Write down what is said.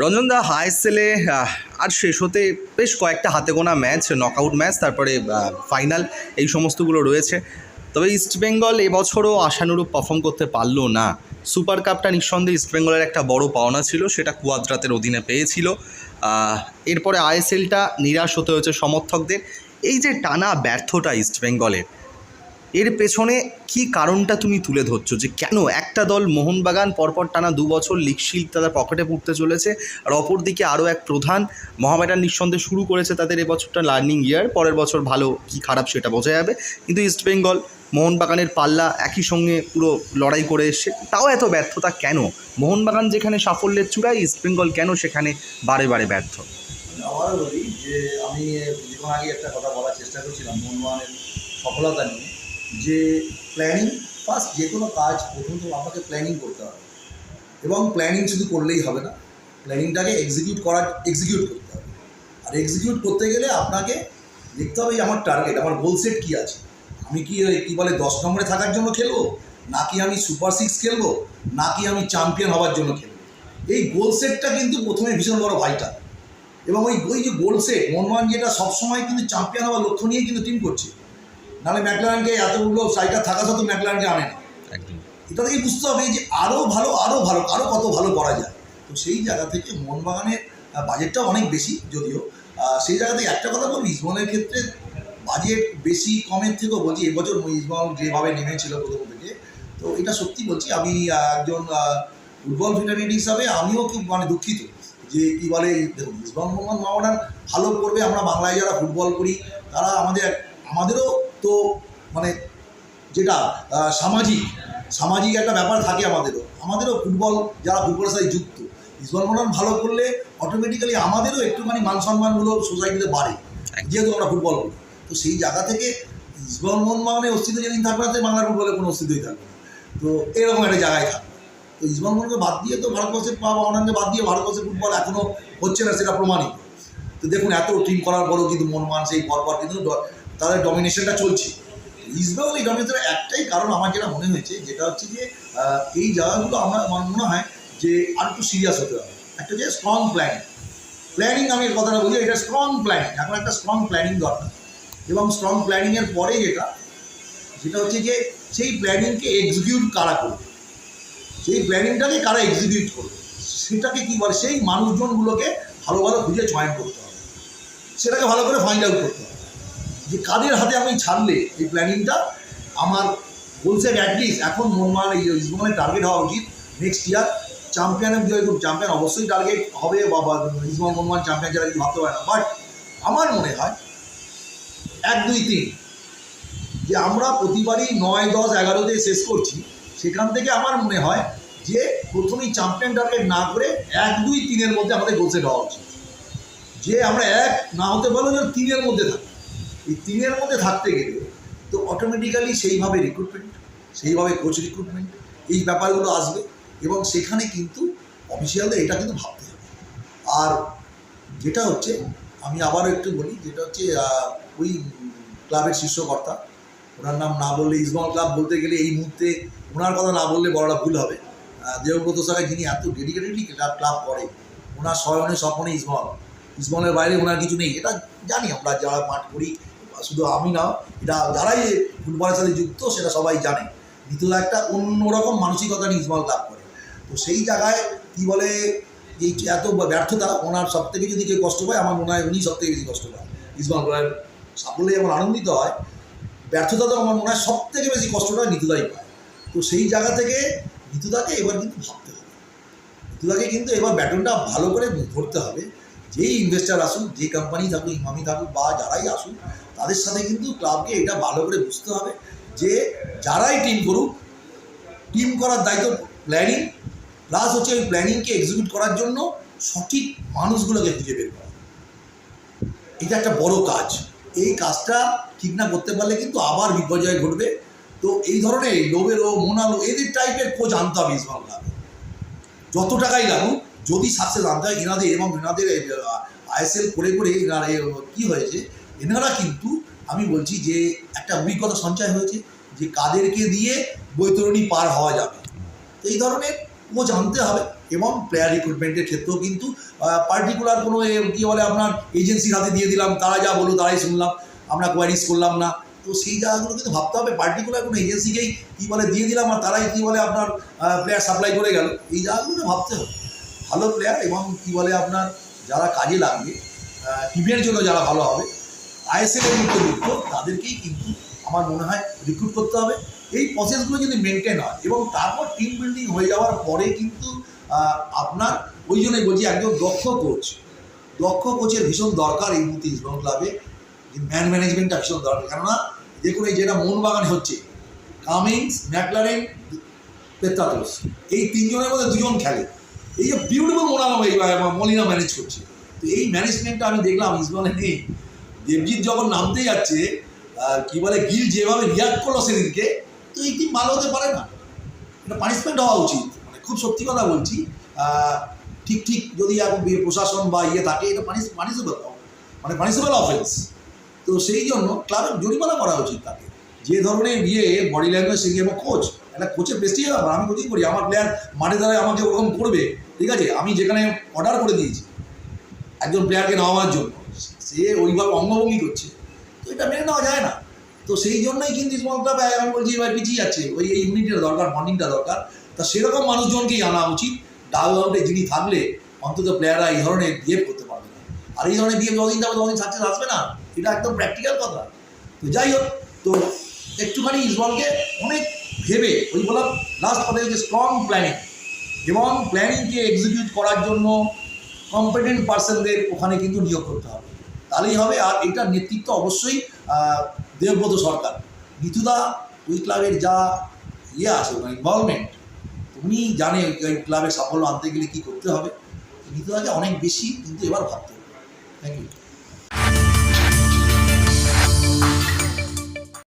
রঞ্জনদা হাইসেলে আর শেষ হতে বেশ কয়েকটা হাতে গোনা ম্যাচ নকআউট ম্যাচ তারপরে ফাইনাল এই সমস্তগুলো রয়েছে। তবে ইস্টবেঙ্গল এবছরও আশানুরূপ পারফর্ম করতে পারল না। সুপার কাপটা নিঃসন্দেহে ইস্টবেঙ্গলের একটা বড় পাওনা ছিল, সেটা কুয়াদ্রাতের অধীনে পেয়েছিল। এরপরে আইএসএলটা নিরাশ হতে হয়েছে সমর্থকদের। এই যে টানা ব্যর্থতা ইস্টবেঙ্গলের এর পেছনে কি কারণটা তুমি তুলে ধরছো? যে কেন একটা দল মোহনবাগান পরপর টানা দু বছর লিগ তাদের পকেটে পুড়তে চলেছে আর অপরদিকে আরও এক প্রধান মহামেডান নিঃসন্দেহে শুরু করেছে তাদের এবছরটা লার্নিং ইয়ার পরের বছর ভালো, কি খারাপ সেটা বোঝা যাবে। কিন্তু ইস্টবেঙ্গল মোহনবাগানের পাল্লা একই সঙ্গে পুরো লড়াই করে এসছে। তাও এত ব্যর্থতা কেন? মোহনবাগান যেখানে সাফল্যের চূড়ায় ইস্টবেঙ্গল কেন সেখানে বারে বারে ব্যর্থ? আমি বলি যে, আমি কিছুক্ষণ আগে একটা কথা বলার চেষ্টা করছিলাম, মোহনবাগানের সফলতা নিয়ে। যে প্ল্যানিং ফার্স্ট যে কোনো কাজ প্রথমত আপনাকে প্ল্যানিং করতে হবে। এবং প্ল্যানিং শুধু করলেই হবে না প্ল্যানিংটাকে এক্সিকিউট করার এক্সিকিউট করতে হবে। আর এক্সিকিউট করতে গেলে আপনাকে দেখতে হবে আমার টার্গেট আমার গোল সেট কী আছে। আমি কি ওই কী বলে, দশ নম্বরে থাকার জন্য খেলব? নাকি আমি সুপার সিক্স খেলব? নাকি আমি চ্যাম্পিয়ন হওয়ার জন্য খেলব? এই গোল সেটটা কিন্তু প্রথমে ভীষণ বড় ভাইটাল এবং ওই ওই যে গোল সেট মোহনবাগান যেটা সবসময় কিন্তু চ্যাম্পিয়ন হওয়ার লক্ষ্য নিয়ে কিন্তু টিম করছে। নাহলে ম্যাকলারনকে এতগুলো সাইকার থাকা সত্ত্বেও ম্যাকলারনকে আনে না এটা থেকে বুঝতে হবে যে আরও ভালো আরও ভালো আরও কত ভালো করা যায়। তো সেই জায়গা থেকে মোহনবাগানের বাজেটটা অনেক বেশি যদিও। সেই জায়গা থেকে একটা কথা বলব ইসবনের ক্ষেত্রে বাজেট বেশি কমের থেকেও বলছি এবছর ইসবল যেভাবে নেমেছিল প্রথম থেকে তো এটা সত্যি বলছি আমি একজন ফুটবল ফিটারিটি হিসাবে আমিও খুব মানে দুঃখিত যে কী বলে দেখুন ইসবান মোহাম্মদ মাওয়ানার ভালো করবে আমরা বাংলায় যারা ফুটবল করি তারা আমাদের আমাদেরও তো মানে যেটা সামাজিক সামাজিক একটা ব্যাপার থাকে আমাদেরও। আমাদেরও ফুটবল, যারা ফুটবলের সাথে যুক্ত, ইসবল মোহন ভালো করলে অটোমেটিক্যালি আমাদেরও একটুখানি মান সম্মানগুলো সোসাইটিতে বাড়ে, যেহেতু আমরা ফুটবল করি। তো সেই জায়গা থেকে ইসবল মানে অস্তিত্ব যেদিন থাকবে না বাংলার ফুটবলের কোনো অস্তিত্বই থাকবে তো এরকম একটা জায়গায় থাকবে। তো ইসবল মোহনকে বাদ দিয়ে তো ভারতবর্ষের পা অনানকে বাদ দিয়ে ভারতবর্ষের ফুটবল এখনও হচ্ছে না, সেটা প্রমাণিত। তো দেখুন, এত টিম করার পরেও কিন্তু মোহনমান সেই পরপর কিন্তু তাদের ডমিনেশনটা চলছে। ইসবেঙ্গল এই ডমিনেশনের একটাই কারণ আমার যেটা মনে হয়েছে, যেটা হচ্ছে যে এই জায়গাগুলো আমার আমার মনে হয় যে আর একটু সিরিয়াস হতে হবে। একটা যে স্ট্রং প্ল্যানিং প্ল্যানিং আমি কথাটা বলি, এটা স্ট্রং প্ল্যানিং এখন একটা স্ট্রং প্ল্যানিং দরকার। এবং স্ট্রং প্ল্যানিংয়ের পরে যেটা, সেটা হচ্ছে যে, সেই প্ল্যানিংকে এক্সিকিউট কারা করবে? সেই প্ল্যানিংটাকে কারা এক্সিকিউট করবে? সেটাকে কী বলে? সেই মানুষজনগুলোকে ভালো ভালো খুঁজে চয়ন করতে হবে। সেটাকে ভালো করে ফাইন্ড আউট করতে হবে। যে কাদের হাতে আমি ছাড়লে এই প্ল্যানিংটা আমার বলছে অ্যাটলিস্ট এখন এই ইসমানের টার্গেট হওয়া উচিত। নেক্সট ইয়ার চ্যাম্পিয়নের জয় গ্রুপ চ্যাম্পিয়ন অবশ্যই টার্গেট হবে বা ইসমান মোহনমান চ্যাম্পিয়ন যারা কি ভাবতে পারে না। বাট আমার মনে হয় এক, দুই, তিন, যে আমরা প্রতিবারই নয়, দশ এগারোতে শেষ করছি, সেখান থেকে আমার মনে হয় যে প্রথমেই চ্যাম্পিয়ন টার্গেট না করে এক, দুই, তিনের মধ্যে আমাদের গোলসেট হওয়া উচিত। যে আমরা এক না হতে পারলে তিনের মধ্যে থাকি এই তিনের মধ্যে থাকতে গেলে তো অটোমেটিক্যালি সেইভাবে রিক্রুটমেন্ট সেইভাবে কোচ রিক্রুটমেন্ট এই ব্যাপারগুলো আসবে এবং সেখানে কিন্তু অফিসিয়ালদের এটা কিন্তু ভাবতে হবে। আর যেটা হচ্ছে, আমি আবারও একটু বলি, যেটা হচ্ছে ওই ক্লাবের শীর্ষকর্তা, ওনার নাম না বললে, ইসমাল ক্লাব বলতে গেলে এই মুহূর্তে ওনার কথা না বললে বড়টা ভুল হবে। দেবব্রত সাহেব যিনি এত ডেডিকেটেডলি ক্লাব করে, ওনার স্বয়নে স্বপনে ইসমাল, ইসমালের বাইরে ওনার কিছু নেই। এটা জানি আমরা, যারা মাঠ করি শুধু আমি না এটা যারাই ফুটবলের সাথে যুক্ত, সেটা সবাই জানে। দ্বিতীয় একটা অন্যরকম মানসিকতা নিয়ে ইসমাল ক্লাব করে। তো সেই জায়গায় কি বলে, এই এত ব্যর্থতা, ওনার সব থেকে যদি কেউ কষ্ট পায়, আমার মনে হয় উনি সব থেকে বেশি কষ্ট পায়। ইসমাল ক্লাবের সাফল্যে যেমন আনন্দিত হয়, ব্যর্থতা তো আমার মনে হয় সব থেকে বেশি কষ্টটা নিতুদাই পায়। তো সেই জায়গা থেকে নিতুদাকে এবার কিন্তু ভাবতে হবে। নিতুদাকে কিন্তু এবার ব্যাটনটা ভালো করে ধরতে হবে। যেই ইনভেস্টার আসুক, যে কোম্পানি থাকুক ইমামি থাকুক বা যারাই আসুক, তাদের সাথে কিন্তু ক্লাবকে এটা ভালো করে বুঝতে হবে যে যারাই টিম করুক টিম করার দায়িত্ব প্ল্যানিং প্লাস হচ্ছে ওই প্ল্যানিংকে এক্সিকিউট করার জন্য সঠিক মানুষগুলোকে খুঁজে বের করা। এটা একটা বড় কাজ। এই কাজটা ঠিক না করতে পারলে কিন্তু আবার বিপর্যয় ঘটবে। তো এই ধরনের লোবেরো মোনালো এদের টাইপের কোচ আনতে হবে ইসমাল যত টাকাই লাগুক যদি সাকসেস আনতে হয় এনাদের এবং এনাদের আইএসএল করে করে এনারা কী হয়েছে, এনারা কিন্তু, আমি বলছি যে একটা অভিজ্ঞতা সঞ্চয় হয়েছে যে কাদেরকে দিয়ে বৈতরণী পার হওয়া যাবে। এই ধরনের ও জানতে হবে এবং প্লেয়ার রিক্রুটমেন্টের ক্ষেত্রেও কিন্তু পার্টিকুলার কোনো কি বলে আপনার এজেন্সির হাতে দিয়ে দিলাম, তারা যা বলল তারাই শুনলাম, আমরা কোয়ারিজ করলাম না। তো সেই জায়গাগুলো কিন্তু ভাবতে হবে পার্টিকুলার কোনো এজেন্সিকেই কী বলে দিয়ে দিলাম আর তারাই কী বলে আপনার প্লেয়ার সাপ্লাই করে গেল। এই জায়গাগুলো ভাবতে হবে। ভালো প্লেয়ার এবং কী বলে আপনার যারা কাজে লাগবে টিমের জন্য যারা ভালো হবে আইএসএল এর মধ্যে যুক্ত, তাদেরকেই কিন্তু আমার মনে হয় রিক্রুট করতে হবে। এই প্রসেসগুলো যদি মেনটেন হয় এবং তারপর টিম বিল্ডিং হয়ে যাওয়ার পরে কিন্তু আপনার ওই জন্যই বলছি একজন দক্ষ কোচ দক্ষ কোচের ভীষণ দরকার এই মুহূর্তে ইস্টবেঙ্গল ক্লাবে ম্যান ম্যানেজমেন্টটা ভীষণ দরকার, কেননা দেখুন এই যেটা মোহনবাগানে হচ্ছে কামিংস ম্যাকলারেন পেত্রাতোস এই তিনজনের মধ্যে দুজন খেলে। এই যে বিউটিফুল মোনালাম এই মলিনা ম্যানেজ করছে। তো এই ম্যানেজমেন্টটা আমি দেখলাম ইসবলে নেই দেবজিৎ যখন নামতে যাচ্ছে কি বলে, গিল যেভাবে রিয়াক্ট করল সেদিনকে, তো এই টিম ভালো হতে পারে না। এটা পানিশমেন্ট হওয়া উচিত। মানে খুব সত্যি কথা বলছি। ঠিক ঠিক যদি এখন প্রশাসন বা ইয়ে থাকে, এটা পানিশ পানিশেবল মানে পানিশেবল অফেন্স তো সেই জন্য ক্লাবের জরিমানা করা উচিত তাকে। যে ধরনের ইয়ে বডি ল্যাঙ্গুয়েজ শিখে এবং কোচ একটা কোচের বেস্টি ব্যাপার আমি কোচিং করি, আমার প্লেয়ার মাঠে দাঁড়ায় আমাকে ওরকম করবে, ঠিক আছে? আমি যেখানে অর্ডার করে দিয়েছি, একজন প্লেয়ারকে নামার জন্য, সে ওইভাবে অঙ্গভঙ্গি করছে, তো এটা মেনে নেওয়া যায় না। তো সেই জন্যই কিন্তু স্মল ক্লাব আমি বলছি, এবার পিছিয়ে যাচ্ছে, ওই, এই ইউনিটটা দরকার বন্ডিংটা দরকার। তা সেরকম মানুষজনকেই আনা উচিত ডাউ আউটে যিনি থাকলে অন্তত প্লেয়াররা এই ধরনের বিহেভ করতে পারবে না। আর এই ধরনের বিহেভ যতদিন যাবে, ততদিন সাকসেস আসবে না, এটা একদম প্র্যাকটিক্যাল কথা। তো যাই হোক, তো একটুখানি ইসবলকে অনেক ভেবে, ওই বললাম লাস্ট কথা হচ্ছে স্ট্রং প্ল্যানিং এবং প্ল্যানিংকে এক্সিকিউট করার জন্য কম্পিটেন্ট পার্সনদের ওখানে কিন্তু নিয়োগ করতে হবে। তাহলেই হবে, আর এটার নেতৃত্ব অবশ্যই দেবব্রত সরকার। নিতুদা ওই ক্লাবের যা ইয়ে আছে, ওখানে ইনভলভমেন্ট উনি জানে ওই ক্লাবের সাফল্য আনতে গেলে কী করতে হবে। নিতুদাকে অনেক বেশি কিন্তু এবার ভাবতে হবে। Thank you